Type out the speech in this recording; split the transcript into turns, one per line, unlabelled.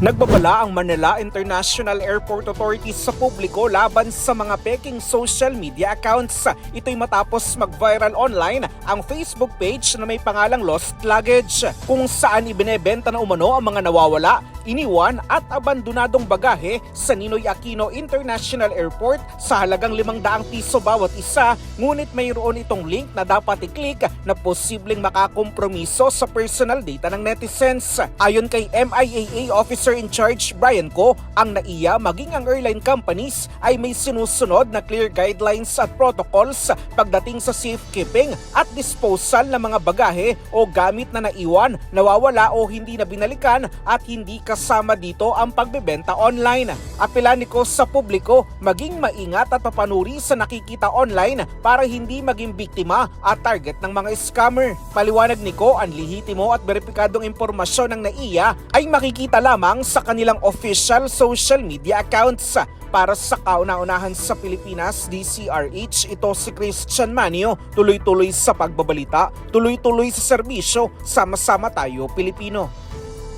Nagbabala ang Manila International Airport Authority sa publiko laban sa mga peking social media accounts. Ito'y matapos mag-viral online ang Facebook page na may pangalang Lost Luggage kung saan ibinebenta na umano ang mga nawawala, iniwan at abandonadong bagahe sa Ninoy Aquino International Airport sa halagang 500 piso bawat isa ngunit mayroon itong link na dapat i-click na posibleng makakompromiso sa personal data ng netizens. Ayon kay MIAA Officer in Charge Brian Ko, ang NAIA maging ang airline companies ay may sinusunod na clear guidelines at protocols pagdating sa safekeeping at disposal ng mga bagahe o gamit na naiwan, nawawala o hindi na binalikan at hindi kasama dito ang pagbebenta online. Apela ni Ko sa publiko maging maingat at papanuri sa nakikita online para hindi maging biktima at target ng mga scammer. Paliwanag ni Ko ang lihitimo at beripikadong impormasyon ng NAIA ay makikita lamang sa kanilang official social media accounts. Para sa kauna-unahan sa Pilipinas, DCRH, ito si Christian Manio, tuloy-tuloy sa pagbabalita, tuloy-tuloy sa serbisyo, sama-sama tayo Pilipino.